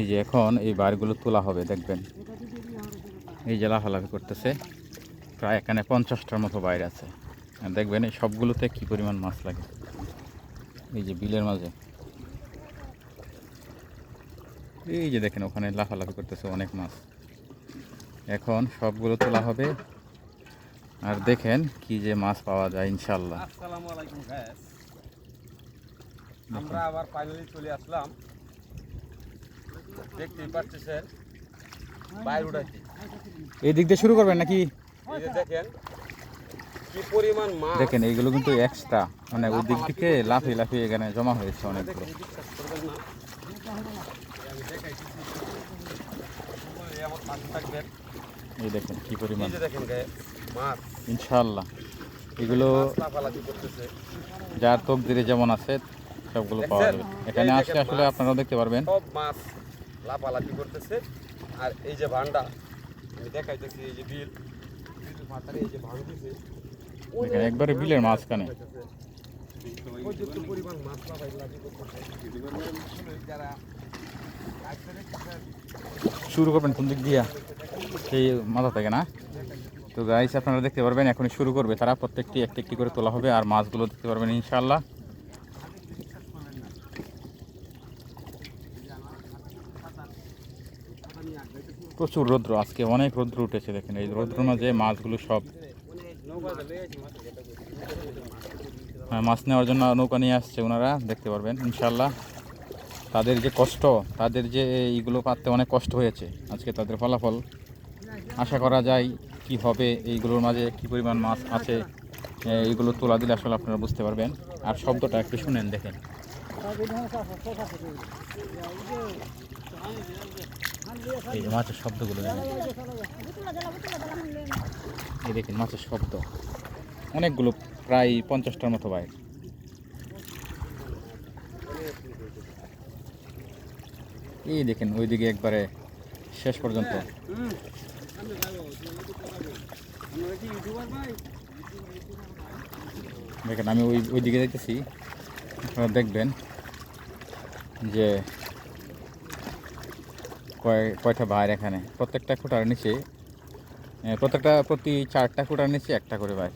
এই যে এখন এই বারগুলো তোলা হবে দেখবেন। এই যে লাফালাফি করতেছে প্রায় এখানে পঞ্চাশটার মতো বাইরে আছে। আর দেখবেন এই সবগুলোতে কি পরিমাণ মাছ লাগে। এই যে বিলের মাঝে। এই যে দেখেন ওখানে লাফালাফি করতেছে অনেক মাছ। এখন সবগুলো তোলা হবে। আর দেখেন কি যে মাছ পাওয়া যায় ইনশাল্লাহ আমরা আবার ফাইনালি চলে আসলাম। দেখতেই পাচ্ছেন বাইরে উঠাইছি। এই দিক দিয়ে শুরু করবেন নাকি? এই যে দেখেন কি পরিমাণ মাছ। দেখেন এইগুলো কিন্তু এক্সট্রা মানে ওই দিক থেকে লাফিয়ে লাফিয়ে এখানে জমা হয়েছে অনেকগুলো। এই দেখেন কি পরিমাণ। ইনশাল্লাহ এগুলো যার তকদিরে যেমন আছে সবগুলো পাওয়া যাবে? এখানে আসলে আসলে মাছ। আপনারাও দেখতে পারবেন। সব মাছ। লাফালাফি করতেছে। আর এই যে ভান্ডা আমি দেখাইতেছি এই যে বিল। বিল মাথারে এই যে ভাঙতেছে একবারে বিলের মাঝখানে। পর্যাপ্ত পরিমাণ মাছ যারা শুরু করবেন কোন দিক দিয়া? সেই মাথা থেকে না? তো গাইস আপনারা দেখতে পারবেন এখনই শুরু করবে তারা। প্রত্যেকটি একটি একটি করে তোলা হবে আর মাছগুলো দেখতে পারবেন ইনশাল্লাহ প্রচুর রৌদ্র আজকে অনেক রৌদ্র উঠেছে দেখেন এই রৌদ্র মাঝে মাছগুলো সব। হ্যাঁ, মাছ নেওয়ার জন্য নৌকা নিয়ে আসছে ওনারা দেখতে পারবেন ইনশাল্লাহ তাদের যে কষ্ট তাদের যে এইগুলো পাততে অনেক কষ্ট হয়েছে আজকে তাদের ফলাফল। আশা করা যায় কি হবে এইগুলোর মাঝে কি পরিমাণ মাছ আছে এইগুলো তোলা দিলে আসলে আপনারা বুঝতে পারবেন। আর শব্দটা একটু শুনেন দেখেন। এই যে মাছের শব্দগুলো এই দেখেন মাছের শব্দ। অনেকগুলো প্রায় পঞ্চাশটার মতো বাইর। এই দেখেন, ওইদিকে একবারে শেষ পর্যন্ত। দেখেন, আমি ওই ওই দিকে দেখতেছি। আপনারা দেখবেন যে কয়, কয়টা বাইর এখানে? প্রত্যেকটা খুঁটার নিচে প্রত্যেকটা প্রতি চারটা খুঁটার নিচে একটা করে বাইর।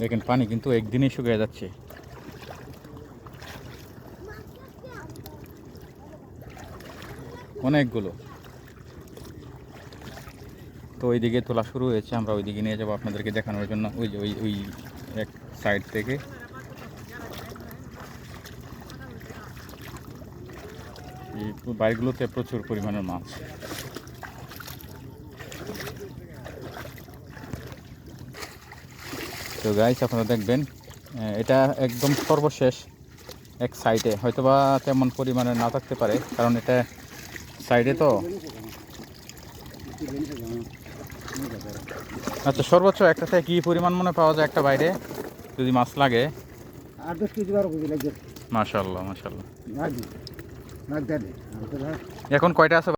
দেখেন, পানি কিন্তু একদিনেই শুকিয়ে যাচ্ছে। অনেকগুলো। তো ওইদিকে তোলা শুরু হয়েছে, আমরা ওইদিকে নিয়ে যাব আপনাদেরকে দেখানোর জন্য। ওই যে, ওই ওই এক সাইড থেকে। এই বাড়িগুলোতে প্রচুর পরিমাণের মাছ। তো গাইস আপনারা দেখবেন এটা একদম সর্বশেষ এক সাইডে হয়তোবা তেমন পরিমাণে না থাকতে পারে, কারণ এটা সাইডে তো। আচ্ছা সর্বোচ্চ একটা থেকে কি পরিমাণ মনে পাওয়া যায় একটা বাইরে? যদি মাছ লাগে। আট দশ কেজি বারো কেজি লাগবে। মাশাল্লাহ মাশাল্লাহ লাগবে। লাগবে এখন কয়টা আছে?